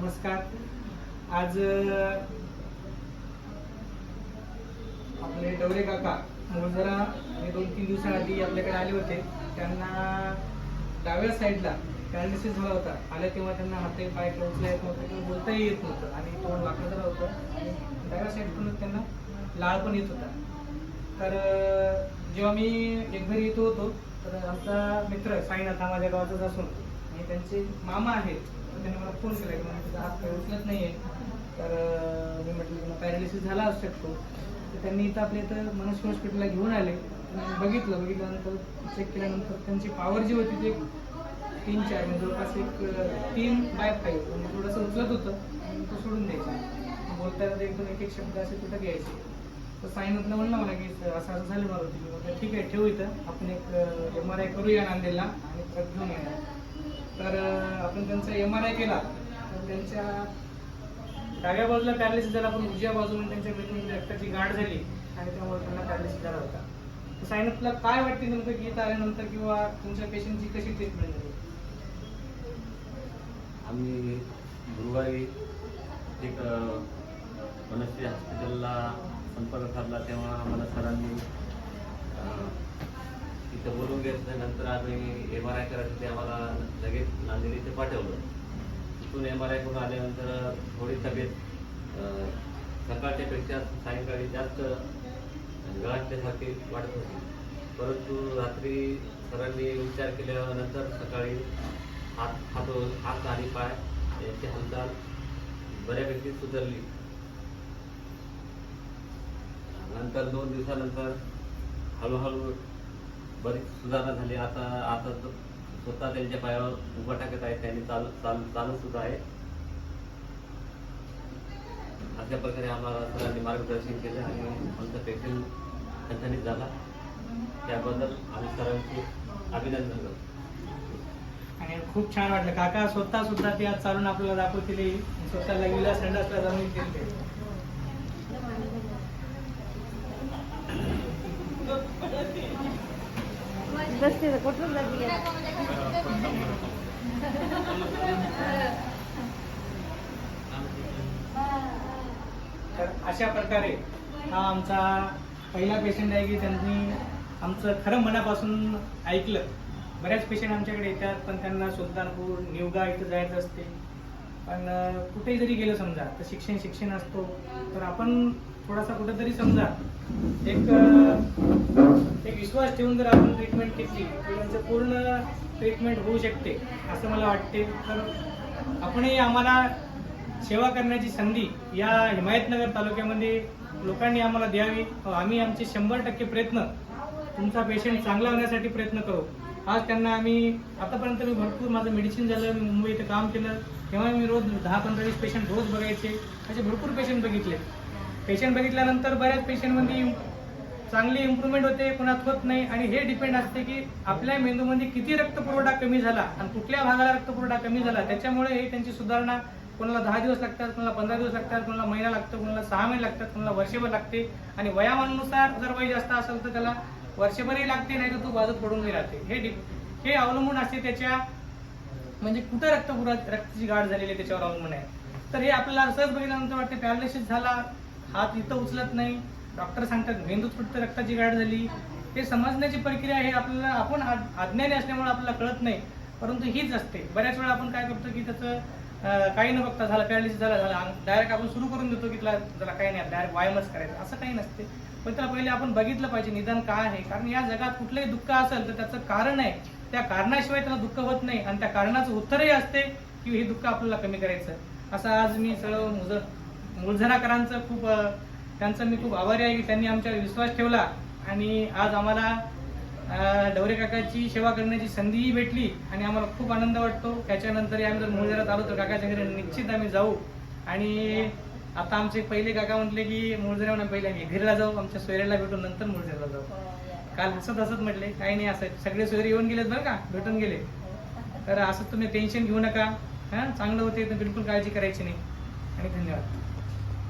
नमस्कार. आज आपले डवरे काका मोजरा हे दोन तीन दिवसाआधी आपल्याकडे आले होते. त्यांना डाव्या साईडला पॅरालिसिस झाला होता. आल्या तेव्हा त्यांना हाते पाय किंवा येत नव्हतं किंवा बोलताही येत नव्हतं आणि तोंड वाकडं झालं होतं. आणि डाव्या साईडकडून त्यांना लाळ पण येत होता. तर जेव्हा मी एक घरी येतो होतो तर आमचा मित्र साईनाथ हा माझ्या गावाचाच असून. आणि त्यांचे मामा आहेत. तर त्यांनी मला फोन केला की मला तुझा हात काही उचलत नाहीये. तर मी म्हटलं की पॅरालिसिस झाला असू शकतो. तर त्यांनी इथं आपल्या इथं मनस्वी हॉस्पिटलला घेऊन आले. बघितलं बघितल्यानंतर चेक केल्यानंतर त्यांची पॉवर जी होती ती तीन चार म्हणजे जवळपास एक तीन बाय फाईव्ह म्हणजे थोडंसं उचलत होतं तो सोडून द्यायचा. बोलताना एकदम एक एक शब्द असे तिथं घ्यायचे. तर साईनाथला म्हणलं मला की असं असं झालं मला होती. ठीक आहे ठेवू इथं. आपण एक एम आर आय करूया नांदेडला आणि परत घेऊन येणार तर आपण त्यांचा एम आर आय केला. तर त्यांच्या डाव्या बाजूला पॅरालिसिस झाला पण उजव्या बाजूला त्यांच्या मेंदूमध्ये रक्ताची गाठ झाली आणि त्यामुळे त्यांना पॅरालिसिस झाला होता. तर साईनाथला काय वाटते नेमकं गीत आल्यानंतर किंवा तुमच्या पेशंटची कशी ट्रीटमेंट झाली? आम्ही गुरुवारी एक वनश्री हॉस्पिटलला संपर्क साधला तेव्हा आम्हाला सरांनी तिथं बोलून घेतलं. नंतर आम्ही एम आर आय करायसाठी आम्हाला लगेच नांदेड इथे पाठवलं. तिथून एम आर आय करून आल्यानंतर थोडी तब्येत सकाळच्यापेक्षा सायंकाळी जास्त गळाटल्यासारखी वाटत होती. परंतु रात्री सरांनी उपचार केल्यानंतर सकाळी हात हात हात आणि पाय यांची हालचाल बऱ्यापैकी सुधारली. नंतर दोन दिवसानंतर हळूहळू बरीच सुधारणा झाली. आता आता स्वतः त्यांच्या पायावर उभा टाकत आहेत. त्यांनी चालू चालू चालू सुद्धा आहे. अशा प्रकारे आम्हाला सरांनी मार्गदर्शन केलं आणि आमचा पेशंट ठणठणीत झाला. त्याबद्दल आम्ही सरांचे अभिनंदन करतो. आणि खूप छान वाटलं. काका स्वतः सुद्धा ते आज चालून आपल्याला दाखवतील. स्वतःला विलास संडासला जाऊन केले बसते कुठून जाते तर अशा प्रकारे हा आमचा पहिला पेशंट आहे की त्यांनी आमचं खरं मनापासून ऐकलं. बऱ्याच पेशंट आमच्याकडे येतात पण त्यांना सुलतानपूर निवगा इथं जायचं असते. पण कुठेही जरी गेलं समजा तर शिक्षण शिक्षण असतो. तर आपण थोडासा कुठेतरी समजा एक एक विश्वास ठेवून जर आपण ट्रीटमेंट घेतली तर त्यांचं पूर्ण ट्रीटमेंट होऊ शकते असं मला वाटते. तर आपणही आम्हाला सेवा करण्याची संधी या हिमायतनगर तालुक्यामध्ये लोकांनी आम्हाला द्यावी. आम्ही आमचे शंभर टक्के प्रयत्न तुमचा पेशंट चांगला होण्यासाठी प्रयत्न करू. आज त्यांना आम्ही आतापर्यंत मी भरपूर माझं मेडिसिन झालं मी मुंबई इथं काम केलं तेव्हा मी रोज दहा पंधरा वीस पेशंट रोज बघायचे. असे भरपूर पेशंट बघितले. पेशंट बघितल्यानंतर बऱ्याच पेशंटमध्ये चांगली इम्प्रूव्हमेंट होते कोणात होत नाही. आणि हे डिपेंड असते की आपल्या मेंदूमध्ये किती रक्तपुरवठा कमी झाला आणि कुठल्या भागाला रक्तपुरवठा कमी झाला त्याच्यामुळे हे त्यांची सुधारणा कोणाला दहा दिवस लागतात कोणाला पंधरा दिवस लागतात कोणाला महिना लागतो कोणाला सहा महिने लागतात कोणाला वर्षभर लागते. आणि वयामानुसार जर वय जास्त असेल तर त्याला वर्षभरही लागते नाही तर तो बाजूत पडूनही राहते. हे हे अवलंबून असते त्याच्या म्हणजे कुठं रक्तपुरा रक्ताची गाठ झालेली आहे त्याच्यावर अवलंबून आहे. तर हे आपल्याला सहज बघितल्यानंतर वाटते पॅरालिसिस झाला हात इथं उचलत नाही. डॉक्टर सांगतात मेंदूत कुठं रक्ताची गाठ झाली. ते समजण्याची प्रक्रिया हे आपल्याला आपण अज्ञानी असल्यामुळे आपल्याला कळत नाही. परंतु हीच असते. बऱ्याच वेळा आपण काय करतो की त्याचं काही न बघता झालं पॅरालिसिस झाला झाला. डायरेक्ट आपण सुरू करून देतो की तुला जरा काही नाही डायरेक्ट व्यायामच करायचं. असं काही नसते. पण त्याला पहिले आपण बघितलं पाहिजे निदान काय आहे. कारण या जगात कुठलंही दुःख असेल तर त्याचं कारण आहे. त्या कारणाशिवाय त्याला दुःख होत नाही. आणि त्या कारणाचं उत्तरही असते की हे दुःख आपल्याला कमी करायचं. असं आज मी सगळं मुज मुळझराकरांचं खूप त्यांचं मी खूप आभारी आहे की त्यांनी आमच्यावर विश्वास ठेवला. आणि आज आम्हाला डवरे काकाची सेवा करण्याची संधीही भेटली आणि आम्हाला खूप आनंद वाटतो. त्याच्यानंतर आम्ही जर मुलझरात आलो तर काकाच्या घरी निश्चित आम्ही जाऊ. आणि आता आमचे पहिले काका म्हटले की मुळझऱ्यावर पहिले आम्ही घरीला जाऊ आमच्या सोयऱ्याला भेटून नंतर मुळझऱ्याला जाऊ. काल हसत हसत म्हटले काही नाही असं सगळे सोयरे येऊन गेलेत बरं का भेटून गेले. तर असं तुम्ही टेन्शन घेऊ नका. हां चांगलं होते तर बिलकुल काळजी करायची नाही. आणि धन्यवाद.